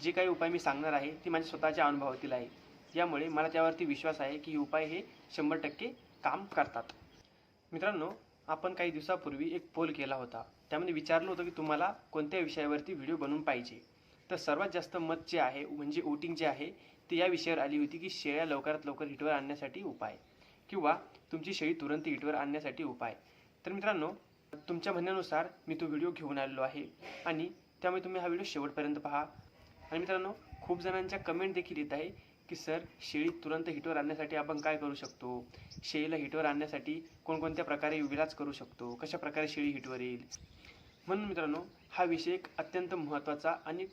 जे काही उपाय मी सांगणार आहे ते माझ्या स्वतःच्या अनुभवातील आहे. यामुळे मला त्यावरती विश्वास आहे की हे उपाय हे शंभर टक्के काम करतात. मित्रांनो आपण काही दिवसापूर्वी एक पोल केला होता. त्यामध्ये विचारलं होतं की तुम्हाला कोणत्या विषयावरती व्हिडिओ बनवून पाहिजे? तर सर्वात जास्त मत जे आहे म्हणजे वोटिंग जे आहे ते या विषयावर आली होती की शेळ्या लवकरात लवकर हिटवर आणण्यासाठी उपाय. किंवा तुमची शेळी तुरंत हिटवर आणण्यासाठी उपाय. तर मित्रांनो तुमच्या म्हणण्यानुसार मी तो व्हिडिओ घेऊन आलेलो आहे. आणि त्यामुळे तुम्ही हा व्हिडिओ शेवटपर्यंत पहा. आणि मित्रांनो खूप जणांच्या कमेंट देखील येत आहे की सर शेळी तुरंत हिटवर आणण्यासाठी आपण काय करू शकतो? शेळीला हिटवर आणण्यासाठी कोणकोणत्या प्रकारे विलाज करू शकतो? कशा प्रकारे शेळी हिटवर येईल? म्हणून मित्रांनो हा विषय एक अत्यंत महत्त्वाचा आणि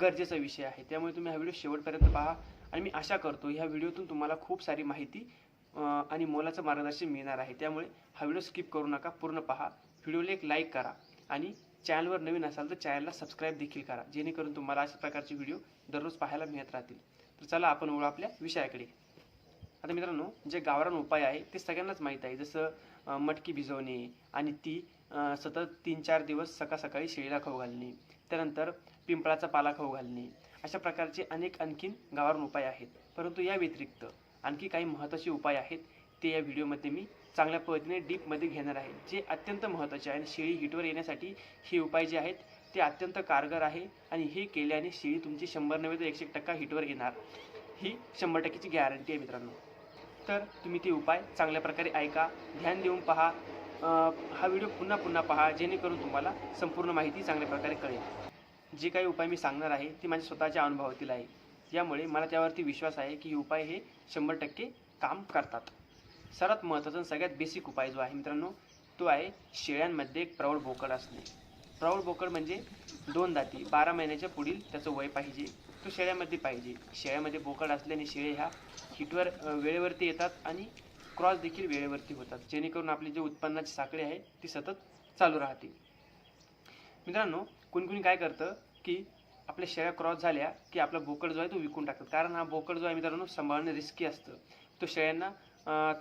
गरजेचा विषय आहे. त्यामुळे तुम्ही हा व्हिडिओ शेवटपर्यंत पहा आणि मी आशा करतो ह्या व्हिडिओतून तुम्हाला खूप सारी माहिती आणि मोलाचं मार्गदर्शन मिळणार आहे. त्यामुळे हा व्हिडिओ स्किप करू नका पूर्ण पहा. व्हिडिओला एक लाईक करा आणि चॅनलवर नवीन असाल तर चॅनलला सबस्क्राईब देखील करा जेणेकरून तुम्हाला अशा प्रकारचे व्हिडिओ दररोज पाहायला मिळत राहतील. तर चला आपण वळू आपल्या विषयाकडे. आता मित्रांनो जे गावरान उपाय आहे ते सगळ्यांनाच माहीत आहे. जसं मटकी भिजवणे आणि ती सतत तीन चार दिवस सकाळ सकाळी शेळीला खाऊ घालणे. त्यानंतर पिंपळाचा पाला खाऊ घालणे. अशा प्रकारचे अनेक आणखीन गावरान उपाय आहेत. परंतु या व्यतिरिक्त आणखी काही महत्त्वाचे उपाय आहेत ते या व्हिडिओमध्ये मी चांगल्या पद्धतीने डीपमध्ये घेणार आहे. जे अत्यंत महत्त्वाचे आहे आणि शेळी हिटवर येण्यासाठी हे उपाय जे आहेत ते अत्यंत कारगर आहे आणि हे केल्याने शेळी तुमची शंभर नव्हे तर एकशे एक टक्का हिटवर येणार. ही शंभर टक्केची गॅरंटी आहे मित्रांनो. तर तुम्ही ते उपाय चांगल्या प्रकारे ऐका ध्यान देऊन पहा. हा व्हिडिओ पुन्हा पुन्हा पहा जेणेकरून तुम्हाला संपूर्ण माहिती चांगल्या प्रकारे कळेल. जे काही उपाय मी सांगणार आहे ते माझ्या स्वतःच्या अनुभवातील आहे. यामुळे मला त्यावरती विश्वास आहे की हे उपाय हे शंभर टक्के काम करतात. सर्वात महत्त्वाचा सगळ्यात बेसिक उपाय जो आहे मित्रांनो तो आहे शेळ्यांमध्ये एक प्रौढ बोकड असणे. प्रौढ बोकड म्हणजे दोन दाती बारा महिन्याच्या पुढील त्याचं वय पाहिजे तो शेळ्यामध्ये पाहिजे. शेळ्यामध्ये बोकड असल्याने शेळ्या ह्या हिटवर वेळेवरती येतात आणि क्रॉस देखील वेळेवरती होतात. जेणेकरून आपली जे उत्पन्नाची साखळी आहे ती सतत चालू राहते मित्रांनो कुणकुणी काय करतं की आपल्या शेळ्या क्रॉस झाल्या की आपला बोकड जो आहे तो विकून टाकतात. कारण हा बोकड जो आहे मित्रांनो सांभाळणं रिस्की असतं. तो शेळ्यांना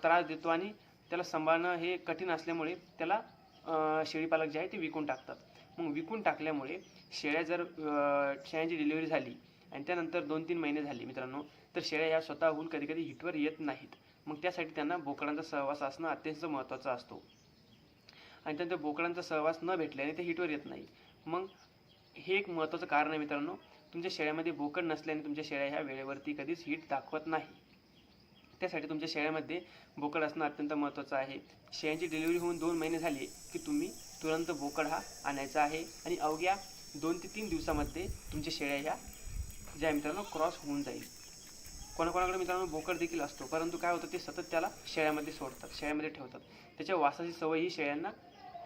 त्रास देतो आणि त्याला सांभाळणं हे कठीण असल्यामुळे त्याला शेळीपालक जे आहे ते विकून टाकतात. मग विकून टाकल्यामुळे शेळ्या जर शेळ्यांची डिलिव्हरी झाली आणि त्यानंतर दोन तीन महिने झाले मित्रांनो तर शेळ्या ह्या स्वतःहून कधी कधी हिटवर येत नाहीत. मग त्यासाठी त्यांना बोकडांचा सहवास असणं अत्यंत महत्त्वाचा असतो. आणि त्यांच्या बोकडांचा सहवास न भेटल्याने ते हिटवर येत नाही मग हे एक महत्त्वाचं कारण आहे मित्रांनो तुमच्या शेळ्यामध्ये बोकड नसल्याने तुमच्या शेळ्या ह्या वेळेवरती कधीच हिट दाखवत नाही. त्यासाठी तुमच्या शेळ्यामध्ये बोकड असणं अत्यंत महत्त्वाचं आहे. शेळ्यांची डिलिव्हरी होऊन दोन महिने झाले की तुम्ही तुरंत बोकड हा आणायचा आहे आणि अवघ्या दोन ते तीन दिवसामध्ये तुमच्या शेळ्या ह्या ज्या मित्रांनो क्रॉस होऊन जाईल. कोणाकोणाकडे मित्रांनो बोकड देखील असतो परंतु काय होतं ते सतत त्याला शेळ्यामध्ये सोडतात शेळ्यामध्ये ठेवतात. त्याच्या वासाची सवय ही शेळ्यांना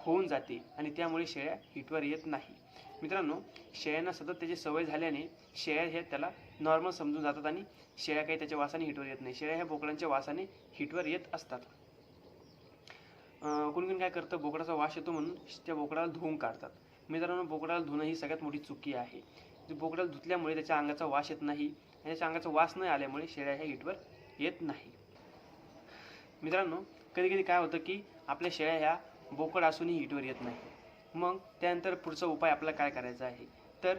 होऊन जाते आणि त्यामुळे शेळ्या हिटवर येत नाही. मित्रांनो शेळ्यांना सतत त्याची सवय झाल्याने शेळ्या हे त्याला नॉर्मल समजून जातात आणि शेळ्या काही त्याच्या वासाने हिटवर येत नाही. शेळ्या ह्या बोकडांच्या वासाने हिटवर येत असतात. अं, कोणी काय करतं? बोकडाचा वास येतो म्हणून त्या बोकडाला धुवून काढतात. मित्रांनो बोकडाला धुणं ही सगळ्यात मोठी चुकी आहे. बोकडाला धुतल्यामुळे त्याच्या अंगाचा वास येत नाही आणि त्याच्या अंगाचा वास नाही आल्यामुळे शेळ्या ह्या हिटवर येत नाही. मित्रांनो कधी कधी काय होतं की आपल्या शेळ्या ह्या बोकड असूनही हिटवर येत नाही. मग त्यानंतर पुढचा उपाय आपला काय करायचा आहे? तर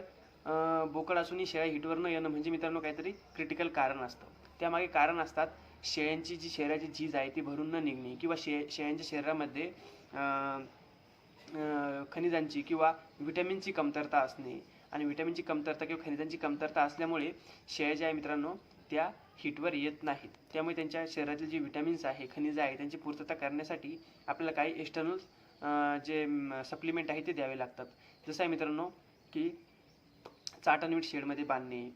बोकड असूनही शेळ्या हिटवर न येणं म्हणजे मित्रांनो काहीतरी क्रिटिकल कारण असतं. त्यामागे कारण असतात शेळ्यांची जी शरीराची झीज आहे ती भरून न निघणे किंवा शे शेळ्यांच्या शरीरामध्ये खनिजांची किंवा विटॅमिनची कमतरता असणे. आणि विटॅमिनची कमतरता किंवा खनिजांची कमतरता असल्यामुळे शेळ्या ज्या आहे मित्रांनो त्या हिटवर येत नाहीत. त्यामुळे त्यांच्या शरीरातील जे विटॅमिन्स आहे खनिज आहे त्यांची पूर्तता करण्यासाठी आपल्याला काही एक्स्टर्नल जे सप्लिमेंट आहे ते द्यावे लागतात. जसं आहे मित्रांनो की चाटणवीट शेडमध्ये बांधणे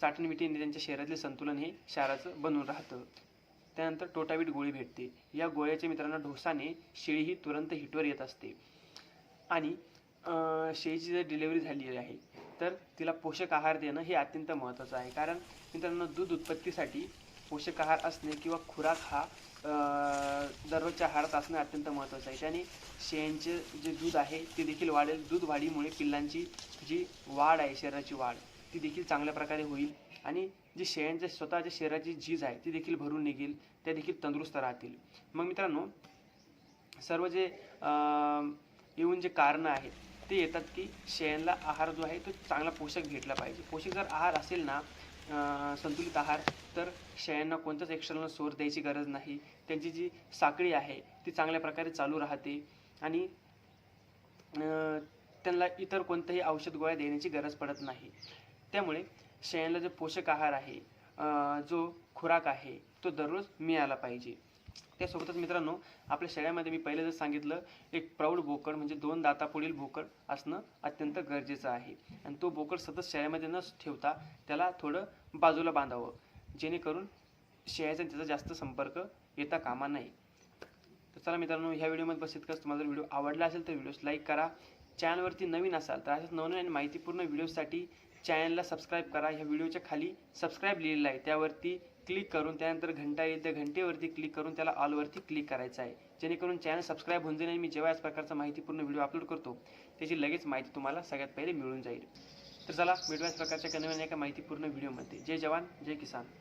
चाटणविटीने त्यांच्या शरीरातले संतुलन हे क्षाराचं बनून राहतं. त्यानंतर टोटावीट गोळी भेटते. या गोळ्याच्या मित्रांनो ढोसाने शेळी ही तुरंत हिटवर येत असते. आणि शेळीची जर डिलेवरी झालेली आहे तर तिला पोषक आहार देणं हे अत्यंत महत्त्वाचं आहे. कारण मित्रांनो दूध उत्पत्तीसाठी पोषक आहार असणे किंवा खुराक हा दररोजच्या आहारात असणं अत्यंत महत्त्वाचं आहे. त्याने शेळ्यांचे जे दूध आहे ते देखील वाढेल. दूध वाढीमुळे पिल्लांची जी वाढ आहे शरीराची वाढ ती देखील चांगल्या प्रकारे होईल. आणि जी शेळ्यांच्या स्वतःच्या शरीराची झीज आहे ती देखील भरून निघेल. त्या देखील तंदुरुस्त राहतील. मग मित्रांनो सर्व जे येऊन जे कारणं आहेत ते येतात की शेळ्यांना आहार जो आहे तो चांगला पोषक भेटला पाहिजे. पोषक जर आहार असेल ना संतुलित आहार तर शेळ्यांना कोणताच एक्स्टर्नल सोर्स द्यायची गरज नाही. त्यांची जी साखळी आहे ती चांगल्या प्रकारे चालू राहते आणि त्यांना इतर कोणत्याही औषध गोळ्या देण्याची गरज पडत नाही. त्यामुळे शेळ्यांना जो पोषक आहार आहे जो खुराक आहे तो दररोज मिळाला पाहिजे. त्यासोबतच मित्रांनो आपल्या शेळ्यामध्ये मी पहिले जर सांगितलं एक प्रौढ बोकड म्हणजे दोन दातापुढील बोकड असणं अत्यंत गरजेचं आहे. आणि तो बोकड सतत शेळ्यामध्ये न ठेवता त्याला थोडं बाजूला बांधावं जेणेकरून शेळ्याचा त्याचा जास्त संपर्क येता कामा नाही तर चला मित्रांनो ह्या व्हिडिओमध्ये बस इतकंच तुम्हाला जर व्हिडिओ आवडला असेल तर व्हिडिओस लाईक करा. चॅनलवरती नवीन असाल तर अशाच नवनवीन आणि माहितीपूर्ण व्हिडिओसाठी चॅनलला सबस्क्राईब करा. ह्या व्हिडिओच्या खाली सबस्क्राईब लिहिलेलं आहे त्यावरती क्लिक करून त्यानंतर घंटा येईल त्या घंटेवरती क्लिक करून त्याला ऑलवरती क्लिक करायचं आहे. जेणेकरून चॅनल सबस्क्राईब होऊन जाईल मी जेव्हा याच प्रकारचा माहितीपूर्ण व्हिडिओ अपलोड करतो त्याची लगेच माहिती तुम्हाला सगळ्यात पहिले मिळून जाईल. तर चला भेटूया प्रकारच्या कनव्याने एका माहितीपूर्ण व्हिडिओमध्ये जय जवान जय किसान.